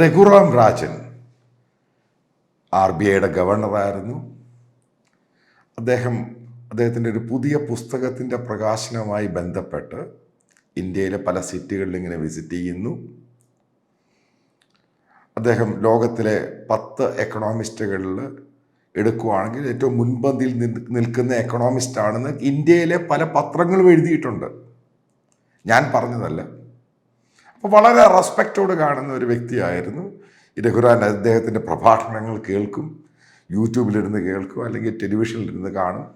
Raghuram Rajan R B ഐയുടെ ഗവർണറായിരുന്നു. അദ്ദേഹം അദ്ദേഹത്തിന്റെ ഒരു പുതിയ പുസ്തകത്തിന്റെ പ്രകാശനവുമായി ബന്ധപ്പെട്ട് ഇന്ത്യയിലെ പല സിറ്റികളിൽ ഇങ്ങനെ വിസിറ്റ് ചെയ്യുന്നു. അദ്ദേഹം ലോകത്തിലെ പത്ത് എക്കണോമിസ്റ്റുകളിൽ എടുക്കുവാണെങ്കിൽ ഏറ്റവും മുൻപന്തിയിൽ നിൽക്കുന്ന എക്കണോമിസ്റ്റ് ആണെന്ന് ഇന്ത്യയിലെ പല പത്രങ്ങളും എഴുതിയിട്ടുണ്ട്. ഞാൻ പറഞ്ഞതല്ല. വളരെ റെസ്പെക്റ്റോട് കാണുന്ന ഒരു വ്യക്തിയായിരുന്നു. ഈ രഘുറാൻ അദ്ദേഹത്തിന്റെ പ്രഭാഷണങ്ങൾ കേൾക്കും യൂട്യൂബിലിരുന്ന് കേൾക്കും അല്ലെങ്കിൽ ടെലിവിഷനിലിരുന്ന് കാണും.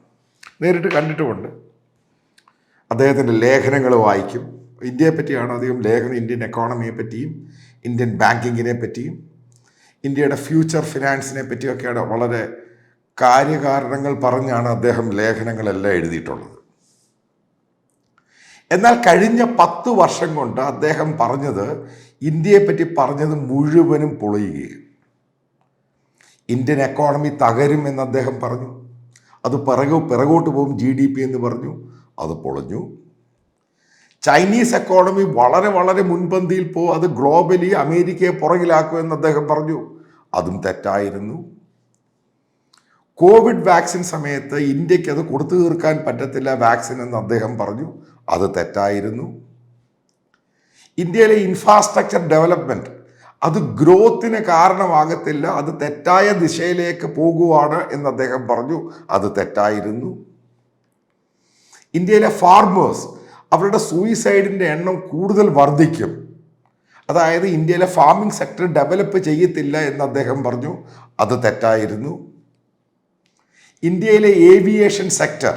നേരിട്ട് കണ്ടിട്ടുമുണ്ട്. അദ്ദേഹത്തിന്റെ ലേഖനങ്ങൾ വായിക്കും. ഇന്ത്യയെ പറ്റിയാണ് അധികം? ലേഖനം ഇന്ത്യൻ എക്കോണമിയെ പറ്റിയും ഇന്ത്യൻ ബാങ്കിങ്ങിനെ പറ്റിയും ഇന്ത്യയുടെ ഫ്യൂച്ചർ ഫിനാൻസിനെ പറ്റിയൊക്കെയാണ് വളരെ കാര്യകാരണങ്ങൾ പറഞ്ഞാണ് അദ്ദേഹം ലേഖനങ്ങളെല്ലാം എഴുതിയിട്ടുള്ളത്. എന്നാൽ കഴിഞ്ഞ പത്ത് വർഷം കൊണ്ട് അദ്ദേഹം പറഞ്ഞത് ഇന്ത്യയെ പറ്റി പറഞ്ഞത് മുഴുവനും പൊളിയുകയും. ഇന്ത്യൻ എക്കോണമി തകരും എന്ന് അദ്ദേഹം പറഞ്ഞു. അത് പിറകു പിറകോട്ട് പോകും ജി ഡി പി എന്ന് പറഞ്ഞു. അത് പൊളഞ്ഞു. ചൈനീസ് എക്കോണമി വളരെ വളരെ മുൻപന്തിയിൽ പോകും. അത് ഗ്ലോബലി അമേരിക്കയെ പുറകിലാക്കും എന്ന് അദ്ദേഹം പറഞ്ഞു. അതും തെറ്റായിരുന്നു. കോവിഡ് വാക്സിൻ സമയത്ത് ഇന്ത്യയ്ക്ക് അത് കൊടുത്തു തീർക്കാൻ പറ്റത്തില്ല വാക്സിൻ എന്ന് അദ്ദേഹം പറഞ്ഞു. അത് തെറ്റായിരുന്നു. ഇന്ത്യയിലെ ഇൻഫ്രാസ്ട്രക്ചർ ഡെവലപ്മെന്റ് അത് ഗ്രോത്തിന് കാരണമാകത്തില്ല അത് തെറ്റായ ദിശയിലേക്ക് പോകുവാണ് എന്ന് അദ്ദേഹം പറഞ്ഞു അത് തെറ്റായിരുന്നു. ഇന്ത്യയിലെ ഫാർമേഴ്സ് അവരുടെ സൂയിസൈഡിന്റെ എണ്ണം കൂടുതൽ വർദ്ധിക്കും. അതായത് ഇന്ത്യയിലെ ഫാമിംഗ് സെക്ടർ ഡെവലപ്പ് ചെയ്യത്തില്ല എന്ന് അദ്ദേഹം പറഞ്ഞു അത് തെറ്റായിരുന്നു. ഇന്ത്യയിലെ ഏവിയേഷൻ സെക്ടർ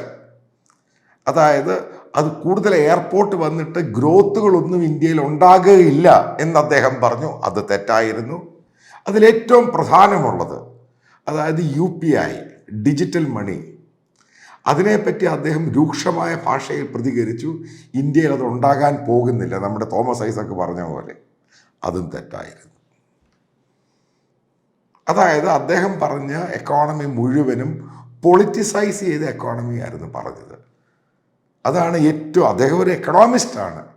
അതായത് അത് കൂടുതൽ എയർപോർട്ട് വന്നിട്ട് ഗ്രോത്തുകളൊന്നും ഇന്ത്യയിൽ ഉണ്ടാകുകയില്ല എന്ന് അദ്ദേഹം പറഞ്ഞു. അത് തെറ്റായിരുന്നു. അതിലേറ്റവും പ്രധാനമുള്ളത് അതായത് യു പി ഐ ഡിജിറ്റൽ മണി. അതിനെപ്പറ്റി അദ്ദേഹം രൂക്ഷമായ ഭാഷയിൽ പ്രതികരിച്ചു. ഇന്ത്യയിൽ അത് ഉണ്ടാകാൻ പോകുന്നില്ല. നമ്മുടെ തോമസ് ഐസക്ക് പറഞ്ഞ പോലെ. അതും തെറ്റായിരുന്നു. അതായത് അദ്ദേഹം പറഞ്ഞ എക്കോണമി മുഴുവനും പൊളിറ്റിസൈസ് ചെയ്ത എക്കോണമി ആയിരുന്നു പറഞ്ഞത്. അതാണ് ഏറ്റവും അദ്ദേഹം ഒരു എക്കണോമിസ്റ്റാണ്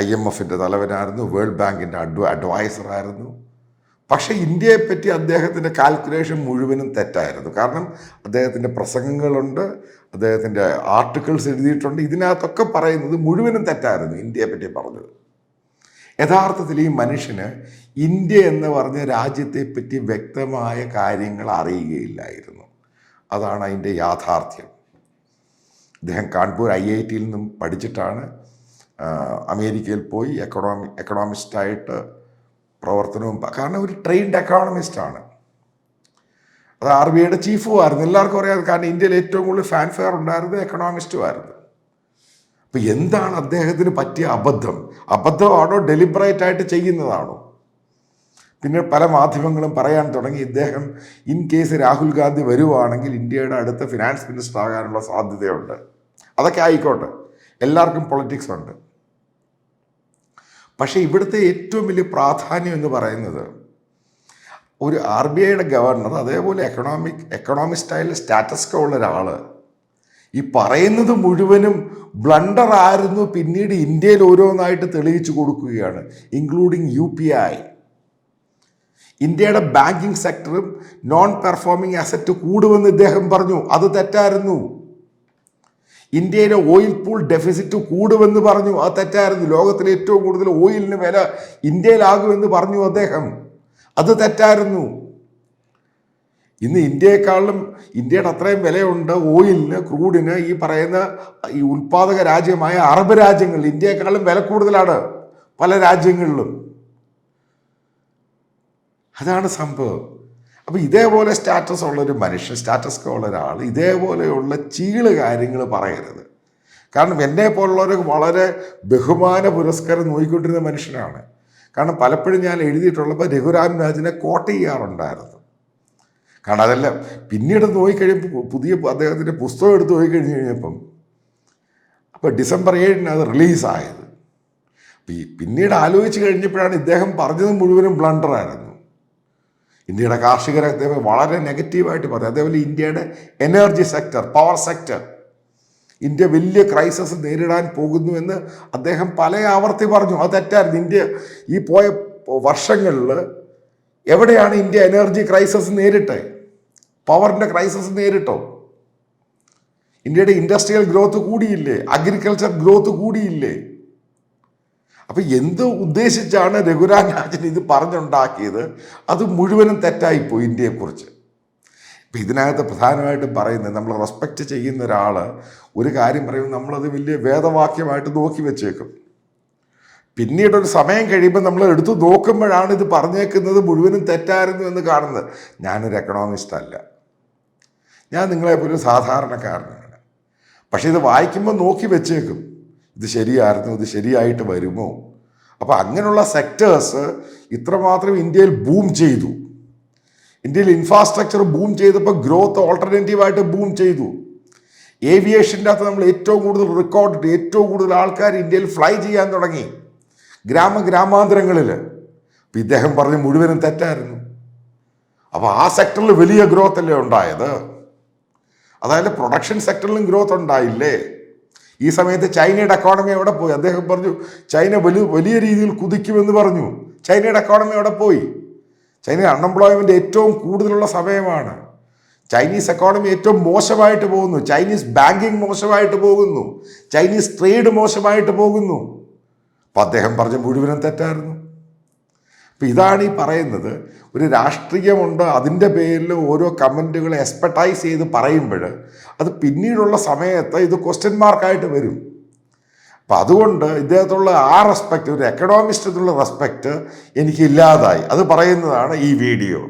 ഐ എം എഫിന്റെ തലവനായിരുന്നു വേൾഡ് ബാങ്കിന്റെ അഡ്വ അഡ്വൈസറായിരുന്നു പക്ഷേ ഇന്ത്യയെപ്പറ്റി അദ്ദേഹത്തിന്റെ കാൽക്കുലേഷൻ മുഴുവനും തെറ്റായിരുന്നു. കാരണം അദ്ദേഹത്തിന്റെ പ്രസംഗങ്ങളുണ്ട് അദ്ദേഹത്തിന്റെ ആർട്ടിക്കിൾസ് എഴുതിയിട്ടുണ്ട്. ഇതിനകത്തൊക്കെ പറയുന്നത് മുഴുവനും തെറ്റായിരുന്നു ഇന്ത്യയെപ്പറ്റി പറഞ്ഞത്. യഥാർത്ഥത്തിൽ ഈ മനുഷ്യന് ഇന്ത്യ എന്ന് പറഞ്ഞ രാജ്യത്തെപ്പറ്റി വ്യക്തമായ കാര്യങ്ങൾ അറിയുകയില്ലായിരുന്നു. അതാണ് അതിന്റെ യാഥാർത്ഥ്യം. അദ്ദേഹം കാൺപൂർ ഐ ഐ ടിയിൽ നിന്നും പഠിച്ചിട്ടാണ് അമേരിക്കയിൽ പോയി എക്കണോമി എക്കണോമിസ്റ്റായിട്ട് പ്രവർത്തനവും കാരണം ഒരു ട്രെയിൻഡ് എക്കണോമിസ്റ്റാണ് അത് ആർ ബി ഐയുടെ ചീഫും ആയിരുന്നു എല്ലാവർക്കും അറിയാം കാരണം ഇന്ത്യയിൽ ഏറ്റവും കൂടുതൽ ഫാൻഫെയർ ഉണ്ടായിരുന്നത് എക്കണോമിസ്റ്റും ആയിരുന്നു അപ്പം എന്താണ് അദ്ദേഹത്തിന് പറ്റിയ അബദ്ധം? അബദ്ധമാണോ ഡെലിബറേറ്റ് ആയിട്ട് ചെയ്യുന്നതാണോ? പിന്നെ പല മാധ്യമങ്ങളും പറയാൻ തുടങ്ങി ഇദ്ദേഹം ഇൻ കേസ് രാഹുൽ ഗാന്ധി വരുവാണെങ്കിൽ ഇന്ത്യയുടെ അടുത്ത ഫിനാൻസ് മിനിസ്റ്റർ ആകാനുള്ള സാധ്യതയുണ്ട്. അതൊക്കെ ആയിക്കോട്ടെ. എല്ലാവർക്കും പൊളിറ്റിക്സ് ഉണ്ട്. പക്ഷേ ഇവിടുത്തെ ഏറ്റവും വലിയ പ്രാധാന്യം എന്ന് പറയുന്നത് ഒരു ആർ ബി ഐയുടെ ഗവർണർ അതേപോലെ എക്കണോമിക് എക്കണോമിസ്റ്റായിൽ സ്റ്റാറ്റസ് ഉള്ള ഒരാൾ ഈ പറയുന്നത് മുഴുവനും ബ്ലണ്ടർ ആയിരുന്നു പിന്നീട് ഇന്ത്യയിൽ ഓരോന്നായിട്ട് തെളിയിച്ചു കൊടുക്കുകയാണ് ഇൻക്ലൂഡിങ് യു പി ഐ ഇന്ത്യയുടെ ബാങ്കിങ് സെക്ടറും നോൺ പെർഫോമിംഗ് അസറ്റ് കൂടുമെന്ന് ഇദ്ദേഹം പറഞ്ഞു. അത് തെറ്റായിരുന്നു. ഇന്ത്യയിലെ ഓയിൽ പൂൾ ഡെഫിസിറ്റ് കൂടുമെന്ന് പറഞ്ഞു. അത് തെറ്റായിരുന്നു. ലോകത്തിലെ ഏറ്റവും കൂടുതൽ ഓയിലിന് വില ഇന്ത്യയിലാകുമെന്ന് പറഞ്ഞു അദ്ദേഹം. അത് തെറ്റായിരുന്നു. ഇന്ന് ഇന്ത്യയെക്കാളും ഇന്ത്യയുടെ അത്രയും വിലയുണ്ട് ഓയിലിന് ക്രൂഡിന് ഈ പറയുന്ന ഈ ഉൽപാദക രാജ്യമായ അറബ് രാജ്യങ്ങൾ ഇന്ത്യയെക്കാളും വില കൂടുതലാണ് പല രാജ്യങ്ങളിലും. അതാണ് സംഭവം. അപ്പോൾ ഇതേപോലെ സ്റ്റാറ്റസ് ഉള്ളൊരു മനുഷ്യൻ സ്റ്റാറ്റസ് ഉള്ള ഒരാൾ ഇതേപോലെയുള്ള ചീൾ കാര്യങ്ങൾ പറയരുത്. കാരണം എന്നെ പോലുള്ളവർ വളരെ ബഹുമാന പുരസ്കാരം നോക്കിക്കൊണ്ടിരുന്ന മനുഷ്യനാണ്. കാരണം പലപ്പോഴും ഞാൻ എഴുതിയിട്ടുള്ളപ്പോൾ രഘുരാം രാജിനെ കോട്ട് ചെയ്യാറുണ്ടായിരുന്നു. കാരണം അതെല്ലാം പിന്നീട് നോക്കിക്കഴിയുമ്പോൾ പുതിയ അദ്ദേഹത്തിന്റെ പുസ്തകം എടുത്ത് നോക്കിക്കഴിഞ്ഞ് കഴിഞ്ഞപ്പം അപ്പോൾ ഡിസംബർ ഏഴിന് അത് റിലീസായത്. പിന്നീട് ആലോചിച്ച് കഴിഞ്ഞപ്പോഴാണ് ഇദ്ദേഹം പറഞ്ഞത് മുഴുവനും ബ്ലണ്ടറായിരുന്നു ഇന്ത്യയുടെ കാർഷിക രംഗത്തെ വളരെ നെഗറ്റീവായിട്ട് പറയും. അതേപോലെ ഇന്ത്യയുടെ energy sector power sector. India വലിയ ക്രൈസിസ് നേരിടാൻ പോകുന്നുവെന്ന് അദ്ദേഹം പല ആവർത്തി പറഞ്ഞു. അത് തെറ്റായിരുന്നു. ഇന്ത്യ ഈ പോയ വർഷങ്ങളിൽ എവിടെയാണ് ഇന്ത്യ എനർജി ക്രൈസിസ് നേരിട്ടെ? പവറിന്റെ ക്രൈസിസ് നേരിട്ടോ? ഇന്ത്യയുടെ ഇൻഡസ്ട്രിയൽ ഗ്രോത്ത് കൂടിയില്ലേ? അഗ്രികൾച്ചർ ഗ്രോത്ത് കൂടിയില്ലേ? അപ്പൊ എന്ത് ഉദ്ദേശിച്ചാണ് രഘുരാം രാജൻ ഇത് പറഞ്ഞുണ്ടാക്കിയത്? അത് മുഴുവനും തെറ്റായി പോയി ഇന്ത്യയെക്കുറിച്ച്. ഇപ്പം ഇതിനകത്ത് പ്രധാനമായിട്ടും പറയുന്നത് നമ്മൾ റെസ്പെക്റ്റ് ചെയ്യുന്ന ഒരാൾ ഒരു കാര്യം പറയുമ്പോൾ നമ്മളത് വലിയ വേദവാക്യമായിട്ട് നോക്കി വെച്ചേക്കും. പിന്നീട് ഒരു സമയം കഴിയുമ്പോൾ നമ്മൾ എടുത്തു നോക്കുമ്പോഴാണ് ഇത് പറഞ്ഞേക്കുന്നത് മുഴുവനും തെറ്റായിരുന്നു എന്ന് കാണുന്നത്. ഞാനൊരു എക്കണോമിസ്റ്റ് അല്ല. ഞാൻ നിങ്ങളെപ്പോലൊരു സാധാരണക്കാരനാണ്. പക്ഷേ ഇത് വായിക്കുമ്പോൾ നോക്കി വെച്ചേക്കും. ഇത് ശരിയായിരുന്നു ഇത് ശരിയായിട്ട് വരുമോ? അപ്പോൾ അങ്ങനെയുള്ള സെക്ടേഴ്സ് ഇത്രമാത്രം ഇന്ത്യയിൽ ബൂം ചെയ്തു. ഇന്ത്യയിൽ ഇൻഫ്രാസ്ട്രക്ചർ ബൂം ചെയ്തപ്പോൾ ഗ്രോത്ത് ഓൾട്ടർനേറ്റീവായിട്ട് ബൂം ചെയ്തു. ഏവിയേഷന്റെ അകത്ത് നമ്മൾ ഏറ്റവും കൂടുതൽ റെക്കോർഡ് ഏറ്റവും കൂടുതൽ ആൾക്കാർ ഇന്ത്യയിൽ ഫ്ലൈ ചെയ്യാൻ തുടങ്ങി. ഗ്രാമ ഗ്രാമാന്തരങ്ങളിൽ അപ്പം ഇദ്ദേഹം പറഞ്ഞ് മുഴുവനും തെറ്റായിരുന്നു. അപ്പോൾ ആ സെക്ടറിൽ വലിയ ഗ്രോത്ത് അല്ലേ ഉണ്ടായത്? അതായത് പ്രൊഡക്ഷൻ സെക്ടറിലും ഗ്രോത്ത് ഉണ്ടായില്ലേ? ഈ സമയത്ത് ചൈനയുടെ എക്കോണമി എവിടെ പോയി? അദ്ദേഹം പറഞ്ഞു ചൈന വലിയ വലിയ രീതിയിൽ കുതിക്കുമെന്ന് പറഞ്ഞു. ചൈനയുടെ എക്കോണമി എവിടെ പോയി? ചൈന അൺഎംപ്ലോയ്മെന്റ് ഏറ്റവും കൂടുതലുള്ള സമയമാണ്. ചൈനീസ് എക്കോണമി ഏറ്റവും മോശമായിട്ട് പോകുന്നു. ചൈനീസ് ബാങ്കിങ് മോശമായിട്ട് പോകുന്നു. ചൈനീസ് ട്രേഡ് മോശമായിട്ട് പോകുന്നു. അപ്പം അദ്ദേഹം പറഞ്ഞ മുഴുവനും തെറ്റായിരുന്നു. അപ്പം ഇതാണ് ഈ പറയുന്നത്. ഒരു രാഷ്ട്രീയമുണ്ട് അതിന്റെ പേരിൽ ഓരോ കമന്റുകൾ എക്സ്പെർട്ടൈസ് ചെയ്ത് പറയുമ്പോൾ അത് പിന്നീടുള്ള സമയത്ത് ഇത് ക്വസ്റ്റ്യൻ മാർക്കായിട്ട് വരും. അപ്പം അതുകൊണ്ട് ഇദ്ദേഹത്തുള്ള ആ റെസ്പെക്റ്റ് ഒരു എക്കണോമിസ്റ്റ് എന്നുള്ള റെസ്പെക്റ്റ് എനിക്ക് ഇല്ലാതായി അത് പറയുന്നതാണ് ഈ വീഡിയോ